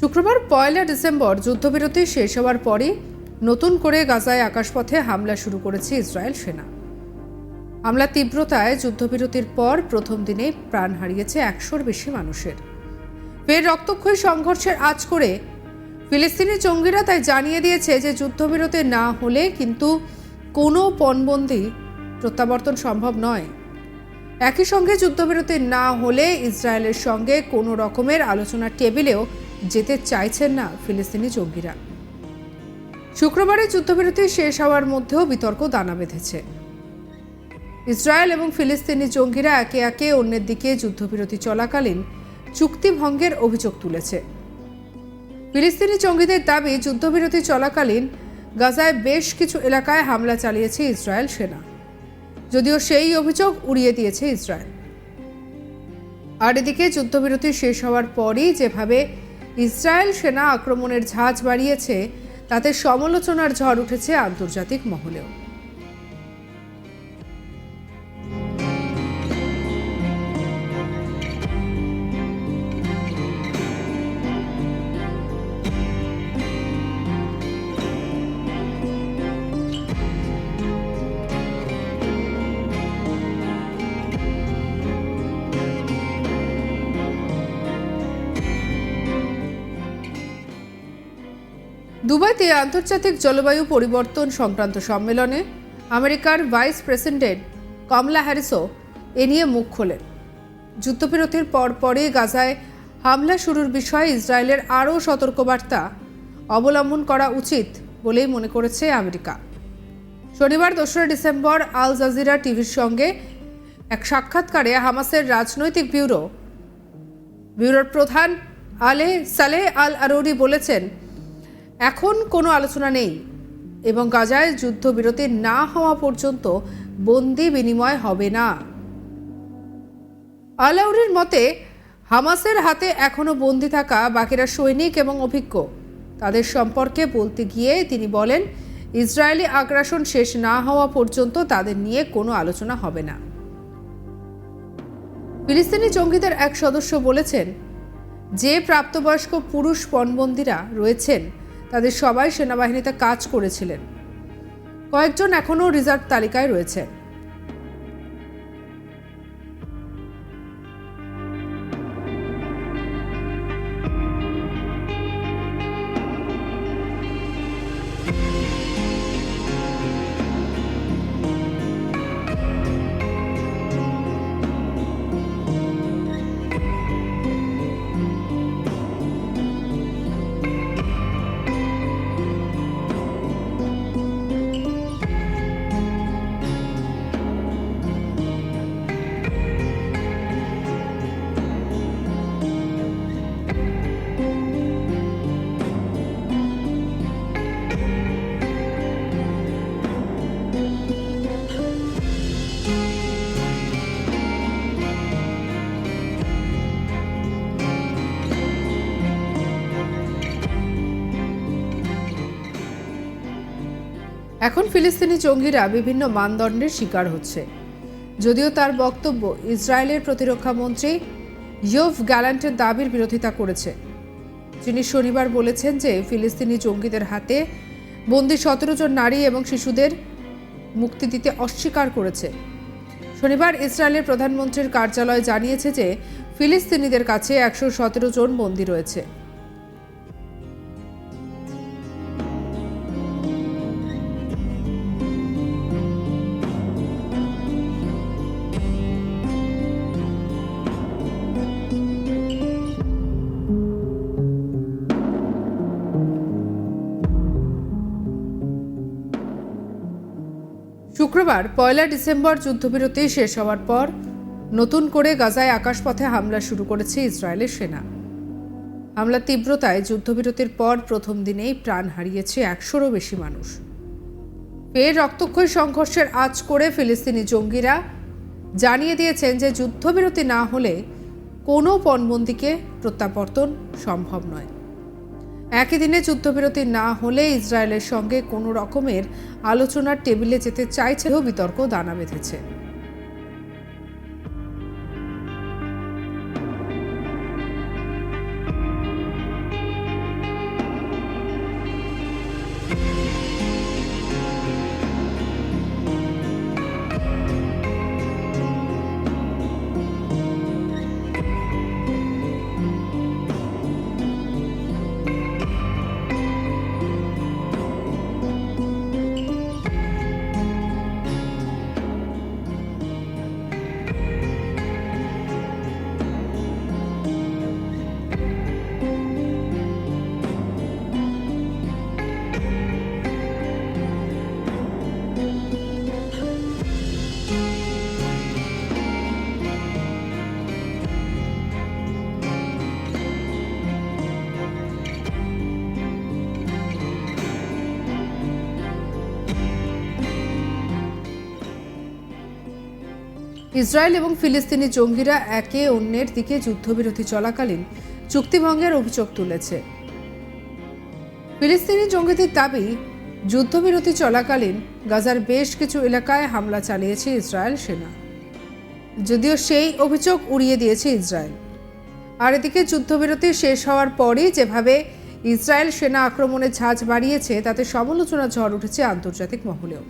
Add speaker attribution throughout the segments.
Speaker 1: শুক্রবার পয়লা ডিসেম্বর যুদ্ধবিরতি শেষ হওয়ার পরই নতুন করে গাজায় আকাশপথে হামলা শুরু করেছে ইসরায়েল সেনা। হামলা তীব্রতায় যুদ্ধবিরতির পর প্রথম দিনে প্রাণ হারিয়েছে একশোর বেশি মানুষের। ফের রক্তক্ষয়ী সংঘর্ষের আজ করে ফিলিস্তিনি জঙ্গিরা তাই জানিয়ে দিয়েছে যে যুদ্ধবিরতি না হলে কিন্তু কোনো পণবন্দি প্রত্যাবর্তন সম্ভব নয়। একই সঙ্গে যুদ্ধবিরতি না হলে ইসরায়েলের সঙ্গে কোনো রকমের আলোচনার টেবিলেও যেতে চাইছেন না ফিলিস্তিনি জঙ্গিরা। শুক্রবারে যুদ্ধবিরতি শেষ হওয়ার মধ্যেও বিতর্ক দানা বেঁধেছে। ইসরায়েল এবং ফিলিস্তিনি জঙ্গিরা একে একে অন্যের দিকে যুদ্ধবিরতি চলাকালীন চুক্তি ভঙ্গের অভিযোগ তুলেছে। ফিলিস্তিনি জঙ্গিদের দাবি, যুদ্ধবিরতি চলাকালীন গাজায় বেশ কিছু এলাকায় হামলা চালিয়েছে ইসরায়েল সেনা। যদিও সেই অভিযোগ উড়িয়ে দিয়েছে ইসরায়েল। আর এদিকে যুদ্ধবিরতি শেষ হওয়ার পরই যেভাবে ইসরায়েল সেনা আক্রমণের ঝাঁজ বাড়িয়েছে তাতে সমালোচনার ঝড় উঠেছে আন্তর্জাতিক মহলেও। দুবাইতে আন্তর্জাতিক জলবায়ু পরিবর্তন সংক্রান্ত সম্মেলনে আমেরিকার ভাইস প্রেসিডেন্ট কমলা হ্যারিসও এ নিয়ে মুখ খোলেন। যুদ্ধবিরতির পরপরই গাজায় হামলা শুরুর বিষয়ে ইসরায়েলের আরও সতর্কবার্তা অবলম্বন করা উচিত বলেই মনে করেছে আমেরিকা। শনিবার দোসরা ডিসেম্বর আল জাজিরা টিভির সঙ্গে এক সাক্ষাৎকারে হামাসের রাজনৈতিক ব্যুরো, ব্যুরোর প্রধান আলে সালেহ আল আরোরি বলেছেন এখন কোনো আলোচনা নেই এবং গাজায় যুদ্ধবিরতি না হওয়া পর্যন্ত বন্দি বিনিময় হবে না। আলাউরির মতে, হামাসের হাতে এখনও বন্দি থাকা বাকিরা সৈনিক এবং অভিজ্ঞ। তাদের সম্পর্কে বলতে গিয়ে তিনি বলেন, ইসরায়েলি আগ্রাসন শেষ না হওয়া পর্যন্ত তাদের নিয়ে কোনো আলোচনা হবে না। ফিলিস্তিনি জঙ্গিদের এক সদস্য বলেছেন, যে প্রাপ্তবয়স্ক পুরুষ পণবন্দিরা রয়েছেন তাদের সবাই সেনাবাহিনীতে কাজ করেছিলেন। কয়েকজন এখনও রিজার্ভ তালিকায় রয়েছে। এখন ফিলিস্তিনি জঙ্গিরা বিভিন্ন মানদণ্ডের শিকার হচ্ছে। যদিও তার বক্তব্য ইসরায়েলের প্রতিরক্ষা মন্ত্রী ইয়োভ গ্যালান্টের দাবির বিরোধিতা করেছে। যিনি শনিবার বলেছেন যে ফিলিস্তিনি জঙ্গিদের হাতে বন্দি সতেরো জন নারী এবং শিশুদের মুক্তি দিতে অস্বীকার করেছে। শনিবার ইসরায়েলের প্রধানমন্ত্রীর কার্যালয় জানিয়েছে যে ফিলিস্তিনিদের কাছে একশো সতেরো জন বন্দী রয়েছে। শুক্রবার পয়লা ডিসেম্বর যুদ্ধবিরতি শেষ হওয়ার পর নতুন করে গাজায় আকাশপথে হামলা শুরু করেছে ইসরায়েলের সেনা। হামলার তীব্রতায় যুদ্ধবিরতির পর প্রথম দিনেই প্রাণ হারিয়েছে একশোরও বেশি মানুষ। ফের রক্তক্ষয়ী সংঘর্ষের আজ করে ফিলিস্তিনি জঙ্গিরা জানিয়ে দিয়েছেন যে যুদ্ধবিরতি না হলে কোনো পণবন্দিকে প্রত্যাবর্তন সম্ভব নয়। একই দিনে যুদ্ধবিরতি না হলে ইসরায়েলের সঙ্গে কোনো রকমের আলোচনার টেবিলে যেতে চাইছেও বিতর্ক দানা বেঁধেছে। ইসরায়েল এবং ফিলিস্তিনি জঙ্গিরা একে অন্যের দিকে যুদ্ধবিরতি চলাকালীন চুক্তিভঙ্গের অভিযোগ তুলেছে। ফিলিস্তিনি জঙ্গিদের দাবি, যুদ্ধবিরতি চলাকালীন গাজার বেশ কিছু এলাকায় হামলা চালিয়েছে ইসরায়েল সেনা। যদিও সেই অভিযোগ উড়িয়ে দিয়েছে ইসরায়েল। আর এদিকে যুদ্ধবিরতি শেষ হওয়ার পরই যেভাবে ইসরায়েল সেনা আক্রমণের ঝাঁজ বাড়িয়েছে, তাতে সমালোচনা ঝড় উঠেছে আন্তর্জাতিক মহলেও।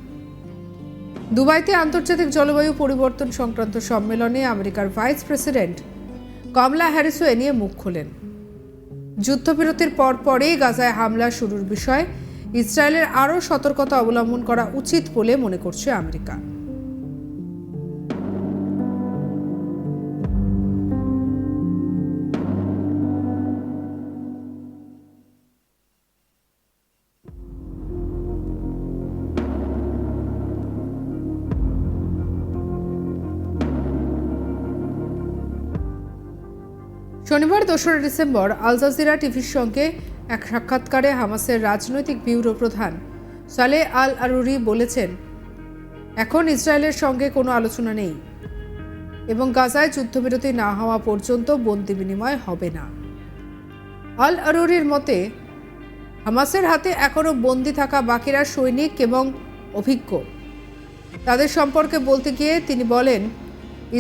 Speaker 1: দুবাইতে আন্তর্জাতিক জলবায়ু পরিবর্তন সংক্রান্ত সম্মেলনে আমেরিকার ভাইস প্রেসিডেন্ট কমলা হ্যারিসও এ নিয়ে মুখ খোলেন। যুদ্ধবিরতির পর পরেই গাজায় হামলা শুরুর বিষয়ে ইসরায়েলের আরও সতর্কতা অবলম্বন করা উচিত বলে মনে করছে আমেরিকা। শনিবার দোসরা ডিসেম্বর আল জাজিরা টিভির সঙ্গে এক সাক্ষাৎকারে হামাসের রাজনৈতিক ব্যুরো প্রধান সালে আল আরুরি বলেছেন, এখন ইসরায়েলের সঙ্গে কোনো আলোচনা নেই এবং গাজায় যুদ্ধবিরতি না হওয়া পর্যন্ত বন্দি বিনিময় হবে না। আল আরুরির মতে, হামাসের হাতে এখনও বন্দি থাকা বাকিরা সৈনিক এবং অভিজ্ঞ। তাদের সম্পর্কে বলতে গিয়ে তিনি বলেন,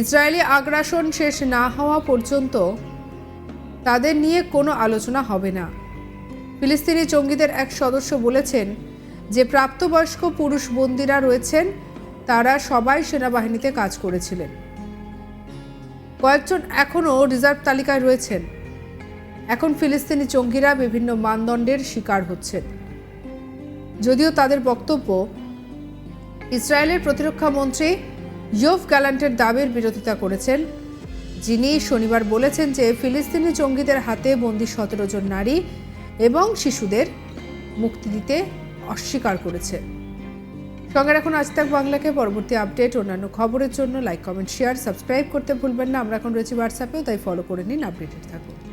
Speaker 1: ইসরায়েলি আগ্রাসন শেষ না হওয়া পর্যন্ত তাদের নিয়ে কোনো আলোচনা হবে না। ফিলিস্তিনি জঙ্গিদের এক সদস্য বলেছেন যে প্রাপ্তবয়স্ক পুরুষ বন্দিরা রয়েছেন, তারা সবাই সেনাবাহিনীতে কাজ করেছিলেন। কয়েকজন এখনও রিজার্ভ তালিকায় রয়েছেন। এখন ফিলিস্তিনি জঙ্গিরা বিভিন্ন মানদণ্ডের শিকার হচ্ছেন। যদিও তাদের বক্তব্য, ইসরায়েলের প্রতিরক্ষা মন্ত্রী ইয়োফ গ্যালান্টের দাবির বিরোধিতা করেছেন যিনি শনিবার বলেছেন যে ফিলিস্তিনি জঙ্গিদের হাতে বন্দি সতেরো জন নারী এবং শিশুদের মুক্তি দিতে অস্বীকার করেছে। সঙ্গে এখন আজ তাক বাংলাকে পরবর্তী আপডেট, অন্যান্য খবরের জন্য লাইক, কমেন্ট, শেয়ার, সাবস্ক্রাইব করতে ভুলবেন না। আমরা এখন রয়েছি হোয়াটসঅ্যাপেও তাই ফলো করে নিন আপডেটেড থাকুন।